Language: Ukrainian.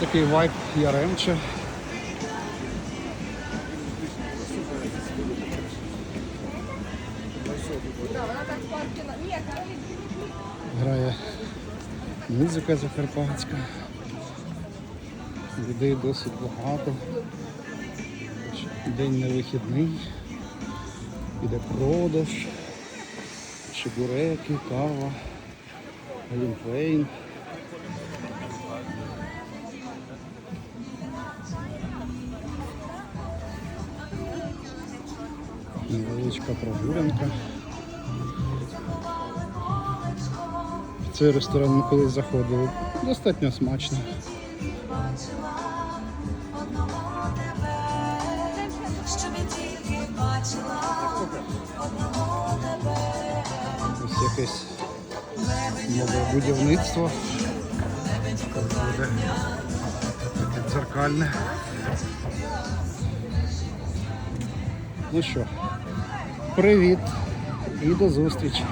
такий вайб Яремче. Грає музика закарпатська. Людей досить багато. День не вихідний. Іде продаж, чебуреки, кава, глінтвейн. Невеличка прогулянка. В цей ресторан ми колись заходили. Достатньо смачно. Ось якесь нове будівництво. Буде таке дзеркальне. Ну що, привіт і до зустрічі.